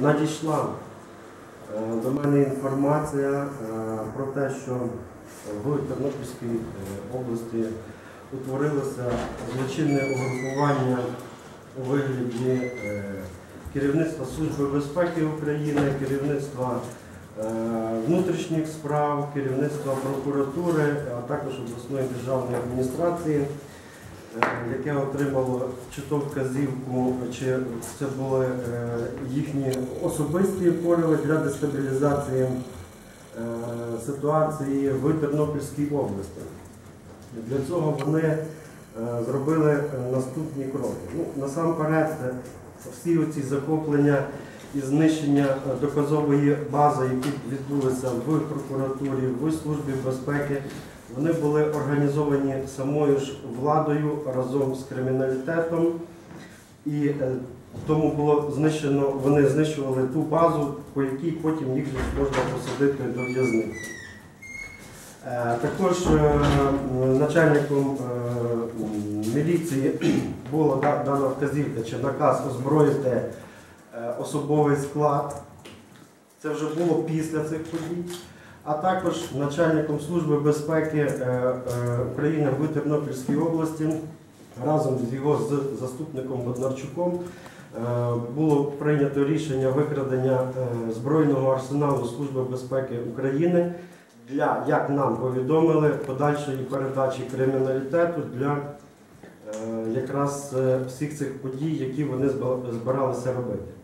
Надійшла е, до мене інформація е, про те, що в Тернопільській е, області утворилося злочинне угрупування у вигляді керівництва Служби безпеки України, керівництва внутрішніх справ, керівництва прокуратури, а також обласної державної адміністрації яке отримало чи то вказівку, чи це були їхні особисті пориви для дестабілізації е, ситуації в Тернопільській області. Для цього вони е, зробили е, наступні кроки. Ну, насамперед, всі ці захоплення і знищення доказової бази, які відбулися в прокуратурі, в службі безпеки, вони були організовані самою ж владою разом з криміналітетом, і е, тому було знищено, вони знищували ту базу, по якій потім їх можна посадити до в'язниці. Е, Також е, начальником міліції була дана вказівка чи наказ озброїти особовий склад. Це вже було після цих подій а також начальником Служби безпеки України в Тернопільській області разом з його з заступником Боднарчуком е, було прийнято рішення викрадення е, збройного арсеналу Служби безпеки України для, як нам повідомили, подальшої передачі криміналітету для е, якраз всіх цих подій, які вони збиралися робити.